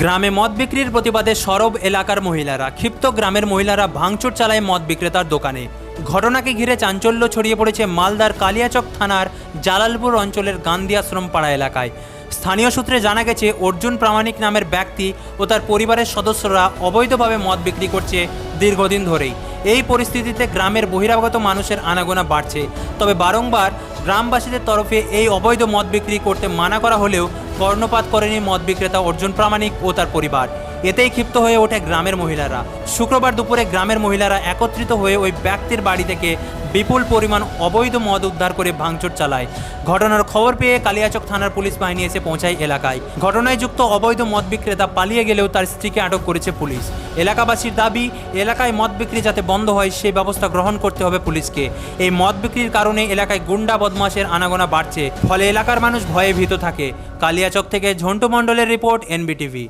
গ্রামে মদ বিক্রির প্রতিবাদে সরব এলাকার মহিলারা। ক্ষিপ্ত গ্রামের মহিলারা ভাঙচুর চালায় মদ বিক্রেতার দোকানে। ঘটনাকে ঘিরে চাঞ্চল্য ছড়িয়ে পড়েছে মালদার কালিয়াচক থানার জালালপুর অঞ্চলের গান্ধী আশ্রম পাড়া এলাকায়। স্থানীয় সূত্রে জানা গেছে, অর্জুন প্রামাণিক নামের ব্যক্তি ও তার পরিবারের সদস্যরা অবৈধভাবে মদ বিক্রি করছে দীর্ঘদিন ধরেই। এই পরিস্থিতিতে গ্রামের বহিরাগত মানুষের আনাগোনা বাড়ছে। তবে বারংবার গ্রামবাসীদের তরফে এই অবৈধ মদ বিক্রি করতে মানা করা হলেও কর্ণপাত করেনি মদ বিক্রেতা অর্জুন প্রামাণিক ও তার পরিবার। এতেই ক্ষিপ্ত হয়ে ওঠে গ্রামের মহিলারা। শুক্রবার দুপুরে গ্রামের মহিলারা একত্রিত হয়ে ওই ব্যক্তির বাড়ি থেকে বিপুল পরিমাণ অবৈধ মদ উদ্ধার করে ভাঙচুর চালায়। ঘটনার খবর পেয়ে কালিয়াচক থানার পুলিশ বাহিনী এসে পৌঁছায় এলাকায়। ঘটনায় যুক্ত অবৈধ মদ বিক্রেতা পালিয়ে গেলেও তার স্ত্রীকে আটক করেছে পুলিশ। এলাকাবাসীর দাবি, এলাকায় মদ বিক্রি যাতে বন্ধ হয় সেই ব্যবস্থা গ্রহণ করতে হবে পুলিশকে। এই মদ বিক্রির কারণে এলাকায় গুন্ডা বদমাশের আনাগোনা বাড়ছে। ফলে এলাকার মানুষ ভয়ে ভীত থাকে। কালিয়াচক থেকে ঝন্টু মণ্ডলের রিপোর্ট, এনবিটিভি।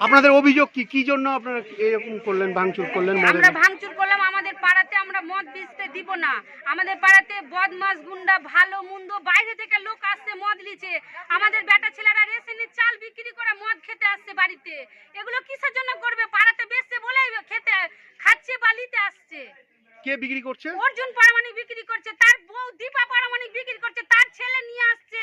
আপনাদের অভিযোগ কি? কি জন্য আপনারা এরকম করলেন ভাঙচুর করলেন আমরা ভাঙচুর করলাম আমাদের পাড়াতে আমরা মদ বেচতে দিব না। আমাদের পাড়াতে বদমাস গুন্ডা ভালো মন্দ বাইরে থেকে লোক আসছে মদ লিছে আমাদের বেটা ছেলেরা রেশনের চাল বিক্রি করে মদ খেতে আসছে বাড়িতে। এগুলো কিসের জন্য করবে? পাড়াতে বেচছে বলেই খেতে খাচ্ছে বা নিতে আসছে। কে বিক্রি করছে? অর্জুন পারমাণিক বিক্রি করছে তার বউ দীপা পারমাণিক বিক্রি করছে তার ছেলে নিয়ে আসছে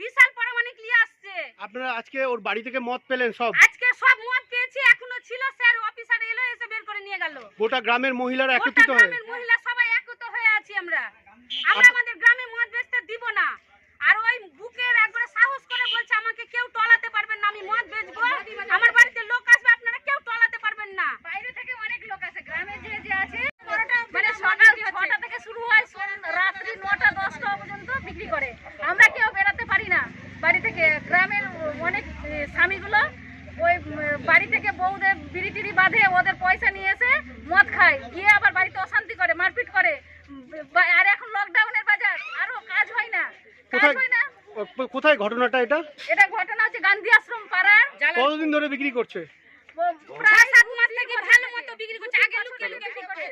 বিশাল পারমাণিক নিয়ে আসছে। আপনারা আজকে ওর বাড়ি থেকে মদ পেলেন সব? আজকে সব মদ পেয়েছি এখনও ছিল স্যার অফিসার এলো এসে বের করে নিয়ে গেল গোটা গ্রামের মহিলারা একত্রিত হয়ে গ্রামের মহিলা সবাই একত্র হয়ে আছি আমরা। আমরা আমাদের গ্রামে মদ বেচতে দিব না। আর ওই বুকের একবারে সাহস করে বলছে আমাকে কেউ টলাতে পারবেন না আমি মদ বেচবো। আমার বাড়িতে লোক আসবে আপনারা কেউ টলাতে পারবেন না। বাইরে থেকে অনেক লোক আছে গ্রামে যে যে আছে মানে সকাল ছটা থেকে শুরু হয় রাত্রি নটা দশটা পর্যন্ত বিক্রি করে। আমরা কেউ বেরোতে পারি না। বাড়ি থেকে গ্রামের অনেক স্বামীগুলো ওই বাড়ি থেকে বউদের বিড়ি টিড়ি বাঁধে ওদের পয়সা নিয়ে এসে মদ খায়। গিয়ে আবার বাড়িতে অশান্তি করে মারপিট করে। আর এখন লকডাউনের বাজার আরও কাজ হয় না। কাজ কোথায় হয় না। কোথায় ঘটনাটা এটা? এটা ঘটনা হচ্ছে গান্ধী আশ্রম পাড়ার। কতদিন ধরে বিক্রি করছে? প্রায় সাত মাস থেকে ভালো মতো বিক্রি করছে। আগে লুকিয়ে লুকিয়ে বিক্রি করছে।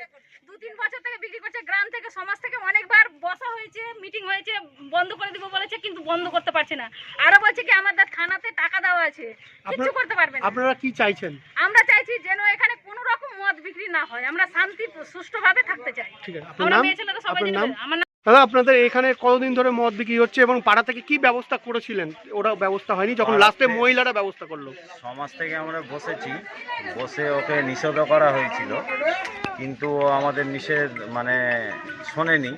দু তিন বছর থেকে বিক্রি করছে। থেকে সমাজ থেকে অনেকবার বসা হয়েছে মিটিং হয়েছে বন্ধ করে দিব বলেছে কিন্তু বন্ধ করতে পারছে না। আরও বলছে কি আমাদের থানাতে টাকা দেওয়া আছে। কিছু করতে পারবে না। আপনারা কি চাইছেন? আমরা চাইছি যেন এখানে কোনো রকম মদ বিক্রি না হয়। আমরা শান্তি সুষ্ঠুভাবে থাকতে চাই। ঠিক আছে আমরা মেয়ে ছেলেরা সবাই আমার দাদা আপনাদের এখানে কতদিন ধরে মদ বিক্রি হচ্ছে এবং পাড়া থেকে কি ব্যবস্থা করেছিলেন? ওরা ব্যবস্থা হয়নি যখন লাস্টে মহিলারা ব্যবস্থা করল। সমাজ থেকে আমরা বসেছি। বসে ওকে নিষেধ করা হয়েছিল। কিন্তু ও আমাদের নিষেধ মানে শোনেনি।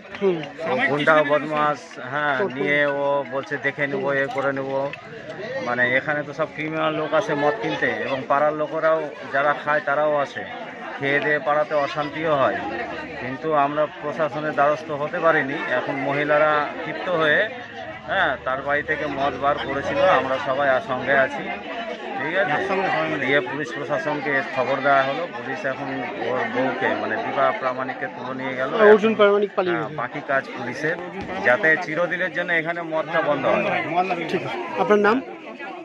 গুন্ডা বদমাস হ্যাঁ নিয়ে ও বলছে দেখে নেব এ করে নেব। মানে এখানে তো সব ক্রিমিনাল লোক আসে মদ কিনতে। এবং পাড়ার লোকেরাও যারা খায় তারাও আসে। খেয়ে দিয়ে পাড়াতে অশান্তিও হয়। কিন্তু আমরা প্রশাসনের দ্বারস্থ হতে পারিনি। এখন মহিলারা ক্ষিপ্ত হয়ে হ্যাঁ তার বাড়ি থেকে মদ বার করেছিল। আমরা সবাই আর সঙ্গে আছি। ঠিক আছে? দিয়ে পুলিশ প্রশাসনকে খবর দেওয়া হলো। পুলিশ এখন ওর বউকে মানে দীপা প্রামাণিককে তুলে নিয়ে গেল। অর্জুন পারমাণিক হ্যাঁ, বাকি কাজ পুলিশের। যাতে চিরদিনের জন্য এখানে মদটা বন্ধ হয়। আপনার নাম?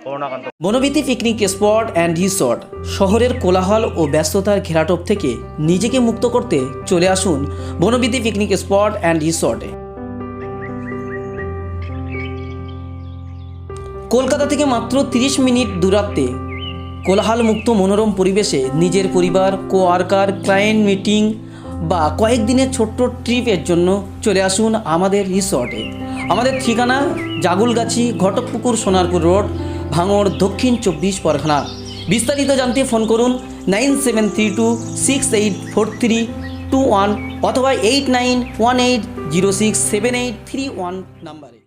Karunakanta Banabithi picnic spot and resort. শহরের কোলাহল ও ব্যস্ততার ঘেরাটোপ থেকে নিজেকে মুক্ত করতে চলে আসুন বনবিতি পিকনিক স্পট অ্যান্ড রিসর্টে। কলকাতা থেকে মাত্র 30 মিনিট দূরত্বে কোলাহল মুক্ত মনোরম পরিবেশে নিজের পরিবার কো ওয়ার্কার ক্লায়েন্ট মিটিং বা কয়েকদিনের ছোট্ট ট্রিপের জন্য চলে আসুন আমাদের রিসর্টে। আমাদের ঠিকানা জাগুলগাছি, ঘটকপুকুর, সোনারপুর রোড ভাঙড় দক্ষিণ চব্বিশ পরগনা। বিস্তারিত জানতে ফোন করুন nine seven three two six eight four three two one অথবা eight nine one eight zero six seven eight three one নাম্বারে।